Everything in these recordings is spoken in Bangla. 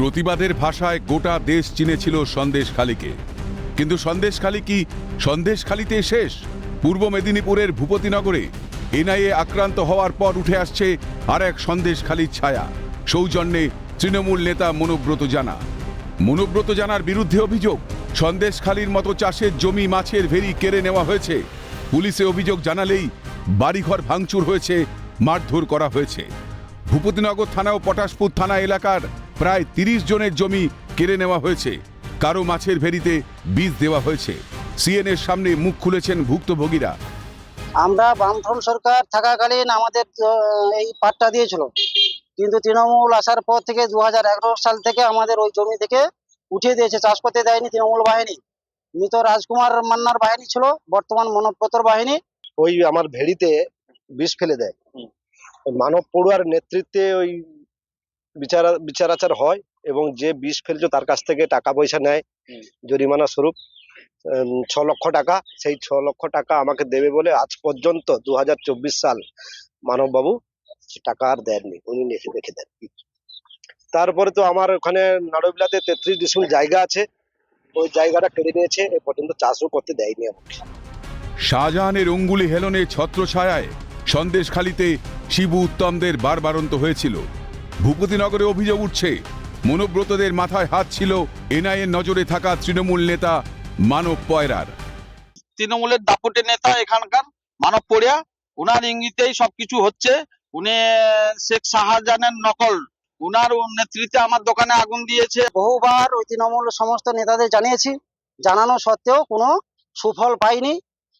প্রতিবাদের ভাষায় গোটা দেশ চিনেছিল সন্দেশখালীকে। কিন্তু সন্দেশখালী কি সন্দেশখালীতে শেষ? পূর্ব মেদিনীপুরের ভূপতিনগরে এনআইএ আক্রান্ত হওয়ার পর উঠে আসছে আর এক সন্দেশখালীর ছায়া। সৌজন্যে তৃণমূল নেতা মনোব্রত জানা। মনোব্রত জানার বিরুদ্ধে অভিযোগ, সন্দেশখালীর মতো চাষের জমি মাছের ভেরি কেড়ে নেওয়া হয়েছে। পুলিশে অভিযোগ জানালেই বাড়িঘর ভাঙচুর হয়েছে, মারধর করা হয়েছে। ভূপতিনগর থানা ও পটাশপুর থানা এলাকার প্রায় তিরিশ জনের জমি কেড়ে নেওয়া হয়েছে। কারও মাছের ভেরিতে বীজ দেওয়া হয়েছে। সিএনএর সামনে মুখ খুলেছেন ভুক্তভোগীরা। আমরা বামফ্রন্ট সরকার থাকাকালীন আমাদের এই পাটটা দিয়েছিল। কিন্তু তৃণমূল আসার পর থেকে দু হাজার এগারো সাল থেকে আমাদের ওই জমি থেকে উঠিয়ে দিয়েছে। চাষ করতে দেয়নি তৃণমূল বাহিনী। মৃত রাজকুমার মান্নার বাহিনী ছিল বর্তমান মনোপ্রতর বাহিনী। ওই আমার ভেড়িতে বিষ ফেলে দেয়। মানব পড়ুয়ার নেতৃত্বে ওই বিচার বিচার আচার হয় এবং যে বিষ ফেলছে তার কাছ থেকে টাকা পয়সা নেয় জরিমানা স্বরূপ। উম, ছ লক্ষ টাকা সেই ছ লক্ষ টাকা আমাকে দেবে বলে আজ পর্যন্ত দু হাজার চব্বিশ সাল মানববাবু টাকা আর দেননি উনি রেখে দেন। তারপরে তো আমার ওখানে নাড়বিলাতে তেত্রিশ ডিসমিল জায়গা আছে ওই জায়গাটা কেড়ে নিয়েছে এ পর্যন্ত চাষও করতে দেয়নি আমাকে। শাহজাহানের অঙ্গুলি হেলনে ছত্রছায়ায় সন্দেশখালিতে শিবু উত্তমদের বারবারন্ত হয়েছিল। ভূপতিনগরে অভিযোগ উঠছে। মনোব্রতদের মাথায় হাত ছিল এনআইএর নজরে থাকা তৃণমূল নেতা মানব পয়রার। তৃণমূলের দাপটের নেতা এখানকার মানব পড়িয়া উনার ইঙ্গিতেই সবকিছু হচ্ছে। উনি শেখ শাহজাহানের নকল। উনার নেতৃত্বে আমার দোকানে আগুন দিয়েছে। বহুবার ওই তৃণমূল সমস্ত নেতাদের জানিয়েছি জানানো সত্ত্বেও কোনো সুফল পাইনি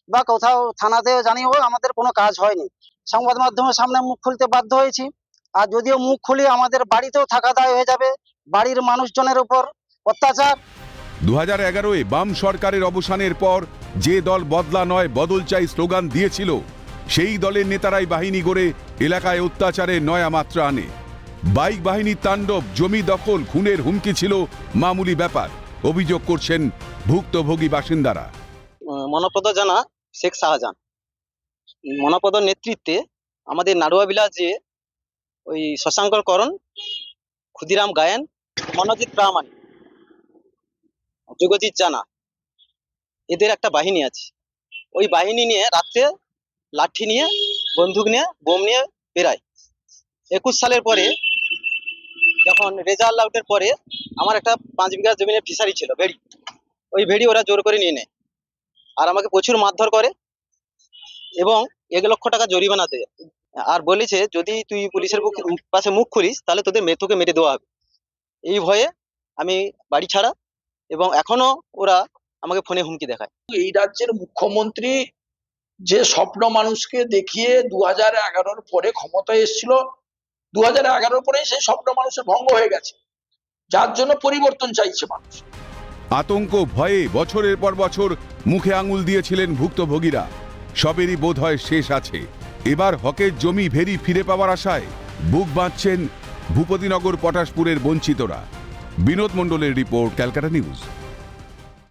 বা কোথাও থানাতেও জানিয়েও আমাদের কোনো কাজ হয়নি। সংবাদ মাধ্যমের সামনে মুখ খুলতে বাধ্য হয়েছি। আর যদিও মুখ খুলি আমাদের বাড়িতেও থাকা দায় হয়ে যাবে বাড়ির মানুষজনের উপর অত্যাচার। দু হাজার এগারোয় বাম সরকারের অবসানের পর যে দল বদলা নয় বদল চাই স্লোগান দিয়েছিল সেই দলের নেতারাই বাহিনী গড়ে এলাকায় অত্যাচারে নয়া মাত্রা আনে। বাইক বাহিনীর তাণ্ডব জমি দখল খুনের হুমকি ছিল মামুলি ব্যাপার অভিযোগ করছেন ভুক্তভোগী বাসিন্দারা। মনপদ জানা শেখ শাহজাহান। মনপদর নেতৃত্বে আমাদের নাড়ুয়া বিলাসে ওই শশাঙ্কর করণ, ক্ষুদিরাম গায়েন মনোজিৎ প্রামাণিক যুগজিৎ জানা। এদের একটা বাহিনী আছে। ওই বাহিনী নিয়ে রাত্রে লাঠি নিয়ে, বন্দুক নিয়ে, বোম নিয়ে বেরায় একুশ সালের পরে যখন রেজাল্ট আউটের পরে আমার একটা পাঁচ বিঘা জমিনের ফিশারি ছিল, ভেড়ি। ওই ভেড়ি ওরা জোর করে নিয়ে নেয়। আর আমাকে প্রচুর মারধর করে এবং এক লক্ষ টাকা জরিমানা দেয়। আর বলেছে যদি তুই পুলিশের পাশে মুখ খুলিস তাহলে তোদের তোকে মেরে দেওয়া হবে। এই ভয়ে আমি বাড়ি ছাড়া এবং এখনও ওরা আমাকে ফোনে হুমকি দেখায়। এই রাজ্যের মুখ্যমন্ত্রী যে স্বপ্ন মানুষকে দেখিয়ে দু হাজার এগারোর পরে ক্ষমতায় এসেছিল দু হাজার এগারোর পরে সেই স্বপ্ন মানুষের ভঙ্গ হয়ে গেছে। যার জন্য পরিবর্তন চাইছে মানুষ। আতঙ্ক ভয়ে বছরের পর বছর মুখে আঙুল দিয়েছিলেন ভুক্তভোগীরা। সবেরই বোধ হয় শেষ আছে। এবার হকের জমি ভেরি ফিরে পাওয়ার আশায় বুক বাঁধছেন ভূপতিনগর পটাশপুরের বঞ্চিতরা। বিনোদ মণ্ডলের রিপোর্ট, ক্যালকাটা নিউজ।